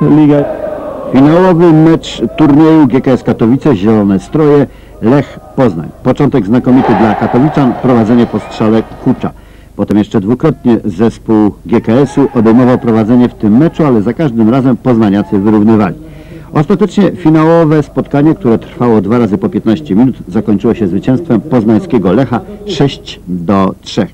Liga. Finałowy mecz turnieju GKS Katowice, Zielone Stroje, Lech Poznań. Początek znakomity dla Katowiczan, prowadzenie po strzale Kucza. Potem jeszcze dwukrotnie zespół GKS-u obejmował prowadzenie w tym meczu, ale za każdym razem poznaniacy wyrównywali. Ostatecznie finałowe spotkanie, które trwało dwa razy po 15 minut, zakończyło się zwycięstwem poznańskiego Lecha 6 do 3.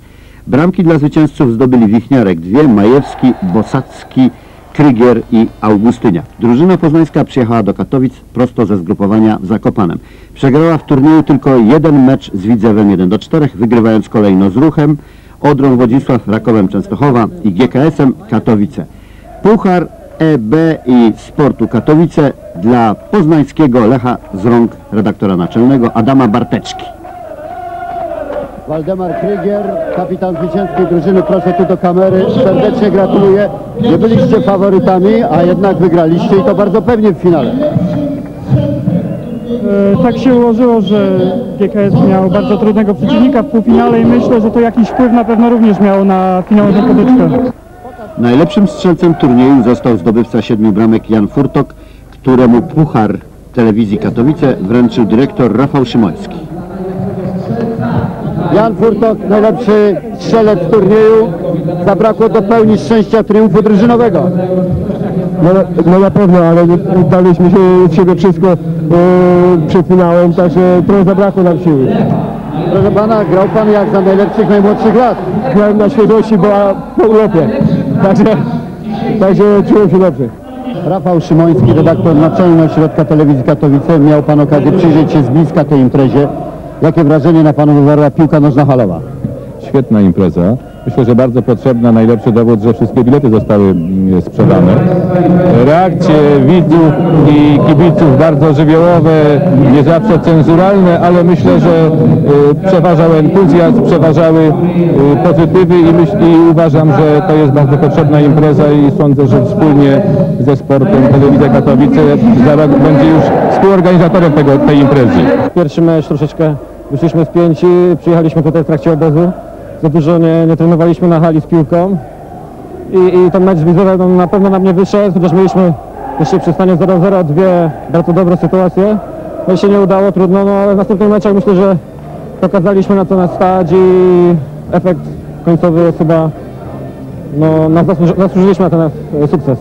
Bramki dla zwycięzców zdobyli Wichniarek dwie, Majewski, Bosacki, Krygier i Augustynia. Drużyna poznańska przyjechała do Katowic prosto ze zgrupowania w Zakopanem. Przegrała w turnieju tylko jeden mecz z Widzewem 1 do 4, wygrywając kolejno z Ruchem, Odrą Wodzisław, Rakowem Częstochowa i GKS-em Katowice. Puchar EB i Sportu Katowice dla poznańskiego Lecha z rąk redaktora naczelnego Adama Barteczki. Waldemar Krygier, kapitan zwycięskiej drużyny, proszę tu do kamery, serdecznie gratuluję. Nie byliście faworytami, a jednak wygraliście i to bardzo pewnie w finale. E, Tak się ułożyło, że GKS miał bardzo trudnego przeciwnika w półfinale i myślę, że to jakiś wpływ na pewno również miało na finałową potyczkę. Najlepszym strzelcem turnieju został zdobywca siedmiu bramek Jan Furtok, któremu puchar telewizji Katowice wręczył dyrektor Rafał Szymoński. Jan Furtok, najlepszy strzelec turnieju. Zabrakło do pełni szczęścia triumfu drużynowego. No, no na pewno, ale nie daliśmy się z siebie wszystko e, przed finałem, także trochę zabrakło nam siły. Proszę pana, grał pan jak za najlepszych najmłodszych lat. Grałem na świeżości, była po urlopie, także, także czułem się dobrze. Rafał Szymoński, redaktor naczelny Ośrodka Telewizji Katowice. Miał pan okazję przyjrzeć się z bliska tej imprezie. Jakie wrażenie na panu wywarła piłka nożna halowa? Świetna impreza. Myślę, że bardzo potrzebna. Najlepszy dowód, że wszystkie bilety zostały mm, sprzedane. Reakcje widzów i kibiców bardzo żywiołowe, nie zawsze cenzuralne, ale myślę, że y, przeważał entuzjazm, przeważały y, pozytywy i, myśl, i uważam, że to jest bardzo potrzebna impreza i sądzę, że wspólnie ze sportem Telewizja Katowice za rok będzie już współorganizatorem tego, tej imprezy. Pierwszy mecz troszeczkę wyszliśmy z pięci, przyjechaliśmy tutaj w trakcie obozu. Za dużo nie, nie trenowaliśmy na hali z piłką. I, i ten mecz z no, na pewno nam nie wyszedł, chociaż mieliśmy jeszcze przy stanie 0-0 dwie bardzo dobre sytuacje. No się nie udało, trudno, no ale w następnych meczach myślę, że pokazaliśmy na co nas stać i efekt końcowy jest chyba, no nas zasłuży, zasłużyliśmy na ten sukces.